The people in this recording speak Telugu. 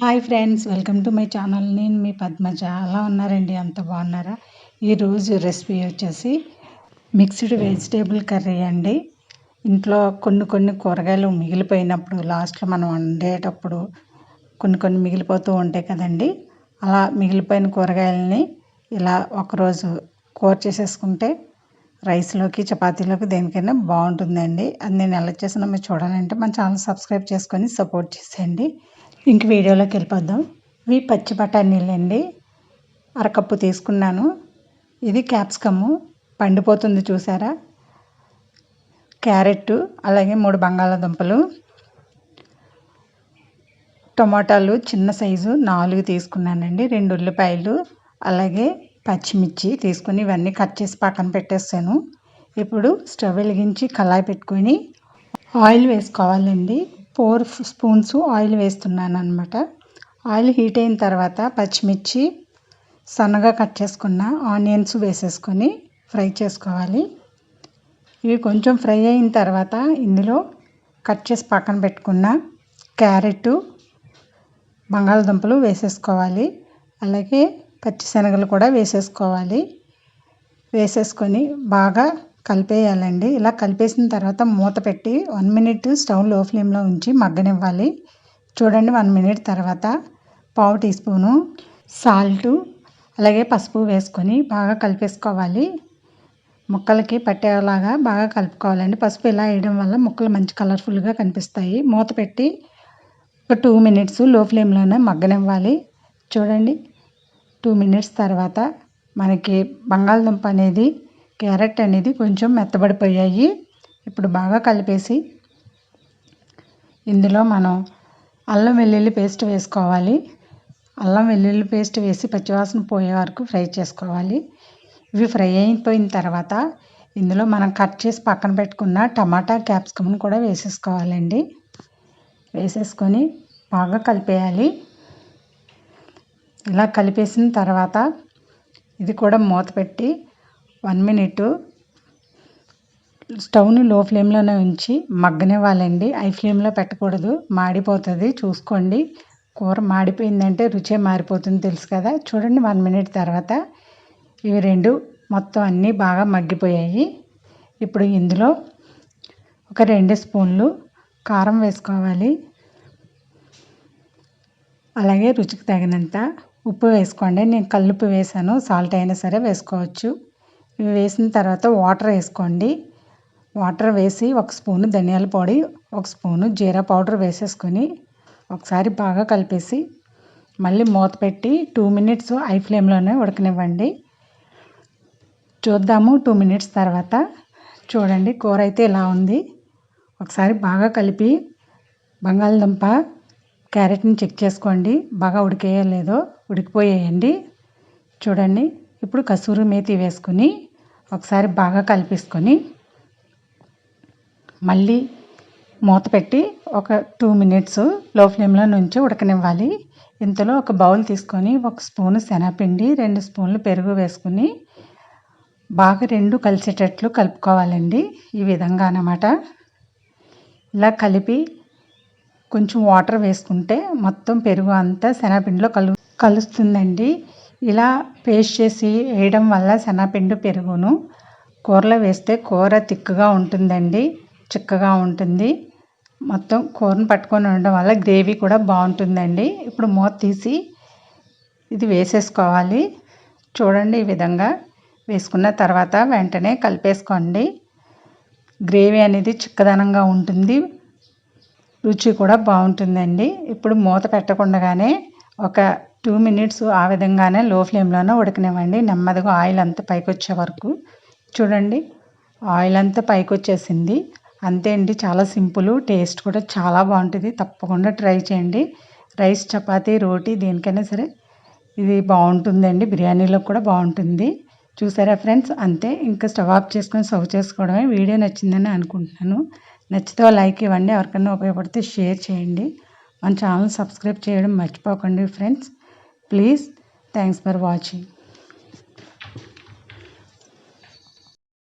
Hi friends welcome to my channel. నేను మీ పద్మజ. అలా ఉన్నారండి? అంత బాగున్నారా? ఈరోజు రెసిపీ వచ్చేసి మిక్స్డ్ వెజిటేబుల్ కర్రీ అండి. ఇంట్లో కొన్ని కొన్ని కూరగాయలు మిగిలిపోయినప్పుడు లాస్ట్లో మనం వండేటప్పుడు కొన్ని కొన్ని మిగిలిపోతూ ఉంటాయి కదండి. అలా మిగిలిపోయిన కూరగాయలని ఇలా ఒకరోజు కూర చేసేసుకుంటే రైస్లోకి చపాతీలోకి దేనికైనా బాగుంటుందండి. అది నేను ఎలా చేసినా మీరు చూడాలంటే మన ఛానల్ సబ్స్క్రైబ్ చేసుకొని సపోర్ట్ చేసేయండి. ఇంక వీడియోలోకి వెళ్ళిపోద్దాం ఇవి పచ్చి బఠానీలండి. అరకప్పు తీసుకున్నాను. ఇది క్యాప్సికము. పండిపోతుంది చూసారా? క్యారెట్ అలాగే మూడు బంగాళాదుంపలు. టమాటాలు చిన్న సైజు నాలుగు తీసుకున్నానండి. రెండు ఉల్లిపాయలు అలాగే పచ్చిమిర్చి తీసుకుని ఇవన్నీ కట్ చేసి పక్కన పెట్టేస్తాను. ఇప్పుడు స్టవ్ వెలిగించి కళాయి పెట్టుకొని ఆయిల్ వేసుకోవాలండి. ఫోర్ స్పూన్స్ ఆయిల్ వేస్తున్నాను అనమాట ఆయిల్ హీట్ అయిన తర్వాత పచ్చిమిర్చి సన్నగా కట్ చేసుకున్న ఆనియన్స్ వేసేసుకొని ఫ్రై చేసుకోవాలి. ఇవి కొంచెం ఫ్రై అయిన తర్వాత ఇందులో కట్ చేసి పక్కన పెట్టుకున్న క్యారెట్ బంగాళదుంపలు వేసేసుకోవాలి. అలాగే పచ్చిశనగలు కూడా వేసేసుకోవాలి. వేసేసుకొని బాగా కలిపేయాలండి. ఇలా కలిపేసిన తర్వాత మూత పెట్టి వన్ మినిట్ స్టవ్లో ఫ్లేమ్లో ఉంచి మగ్గనివ్వాలి. చూడండి వన్ మినిట్ తర్వాత పావు టీ స్పూను సాల్టు అలాగే పసుపు వేసుకొని బాగా కలిపేసుకోవాలి. ముక్కలకి పట్టేలాగా బాగా కలుపుకోవాలండి. పసుపు ఇలా వేయడం వల్ల ముక్కలు మంచి కలర్ఫుల్గా కనిపిస్తాయి. మూత పెట్టి ఒక టూ మినిట్స్లో ఫ్లేమ్లోనే మగ్గనివ్వాలి. చూడండి. టూ మినిట్స్ తర్వాత మనకి బంగాళదుంప అనేది క్యారెట్ అనేది కొంచెం మెత్తబడిపోయాయి. ఇప్పుడు బాగా కలిపేసి ఇందులో మనం అల్లం వెల్లుల్లి పేస్ట్ వేసుకోవాలి. అల్లం వెల్లుల్లి పేస్ట్ వేసి పచ్చివాసన పోయే వరకు ఫ్రై చేసుకోవాలి. ఇవి ఫ్రై అయిపోయిన తర్వాత ఇందులో మనం కట్ చేసి పక్కన పెట్టుకున్న టమాటా క్యాప్సికమ్ని కూడా వేసేసుకోవాలండి. వేసేసుకొని బాగా కలిపేయాలి. ఇలా కలిపేసిన తర్వాత ఇది కూడా మూత పెట్టి వన్ మినిట్ స్టవ్ని లో ఫ్లేమ్లోనే ఉంచి మగ్గనివ్వాలండి. హై ఫ్లేమ్లో పెట్టకూడదు. మాడిపోతుంది. చూసుకోండి. కూర మాడిపోయిందంటే రుచే మారిపోతుంది తెలుసు కదా. చూడండి వన్ మినిట్ తర్వాత ఇవి రెండు మొత్తం అన్నీ బాగా మగ్గిపోయాయి. ఇప్పుడు ఇందులో ఒక రెండు స్పూన్లు కారం వేసుకోవాలి. అలాగే రుచికి తగినంత ఉప్పు వేసుకోండి. నేను కల్లుప్పు వేసాను. సాల్ట్ అయినా సరే వేసుకోవచ్చు. ఇవి వేసిన తర్వాత వాటర్ వేసుకోండి. వాటర్ వేసి ఒక స్పూను ధనియాల పొడి ఒక స్పూను జీరా పౌడర్ వేసేసుకొని ఒకసారి బాగా కలిపేసి మళ్ళీ మూత పెట్టి టూ మినిట్స్ హై ఫ్లేమ్లోనే ఉడకనివ్వండి. చూద్దాము టూ మినిట్స్ తర్వాత. చూడండి కూర అయితే ఇలా ఉంది. ఒకసారి బాగా కలిపి బంగాళదుంప క్యారెట్ని చెక్ చేసుకోండి. బాగా ఉడికేయలేదో ఉడికిపోయేయండి. చూడండి. ఇప్పుడు కసూరి మేతి వేసుకొని ఒకసారి బాగా కలిపేసుకొని మళ్ళీ మూత పెట్టి ఒక టూ మినిట్స్లో ఫ్లేమ్లో నుంచి ఉడకనివ్వాలి. ఇంతలో ఒక బౌల్ తీసుకొని ఒక స్పూను శనగపిండి రెండు స్పూన్లు పెరుగు వేసుకుని బాగా రెండు కలిసేటట్లు కలుపుకోవాలండి. ఈ విధంగా అన్నమాట. ఇలా కలిపి కొంచెం వాటర్ వేసుకుంటే మొత్తం పెరుగు అంతా శనగపిండిలో కలు కలుస్తుందండి. ఇలా పేస్ట్ చేసి వేయడం వల్ల శనగపిండి పెరుగును. కూరలో వేస్తే కూర తిక్కుగా ఉంటుందండి చిక్కగా ఉంటుంది. మొత్తం కూరను పట్టుకొని ఉండడం వల్ల గ్రేవీ కూడా బాగుంటుందండి. ఇప్పుడు మూత తీసి ఇది వేసేసుకోవాలి. చూడండి ఈ విధంగా వేసుకున్న తర్వాత వెంటనే కలిపేసుకోండి. గ్రేవీ అనేది చిక్కదనంగా ఉంటుంది. రుచి కూడా బాగుంటుందండి. ఇప్పుడు మూత పెట్టకుండానే ఒక టూ మినిట్స్ ఆ విధంగానే లో ఫ్లేమ్లోనే ఉడకనివ్వండి. నెమ్మదిగా ఆయిల్ అంతా పైకి వచ్చే వరకు. చూడండి ఆయిల్ అంతా పైకి వచ్చేసింది అంతే అండి చాలా సింపుల్. టేస్ట్ కూడా చాలా బాగుంటుంది. తప్పకుండా ట్రై చేయండి. రైస్ చపాతీ రోటీ దేనికైనా సరే ఇది బాగుంటుందండి. బిర్యానీలో కూడా బాగుంటుంది. చూసారా ఫ్రెండ్స్? అంతే. ఇంకా స్టవ్ ఆఫ్ చేసుకొని సర్వ్ చేసుకోవడమే. వీడియో నచ్చిందని అనుకుంటున్నాను. నచ్చితే లైక్ ఇవ్వండి. ఎవరికైనా ఉపయోగపడితే షేర్ చేయండి. మన ఛానల్ సబ్స్క్రైబ్ చేయడం మర్చిపోకండి friends. Please. Thanks for watching.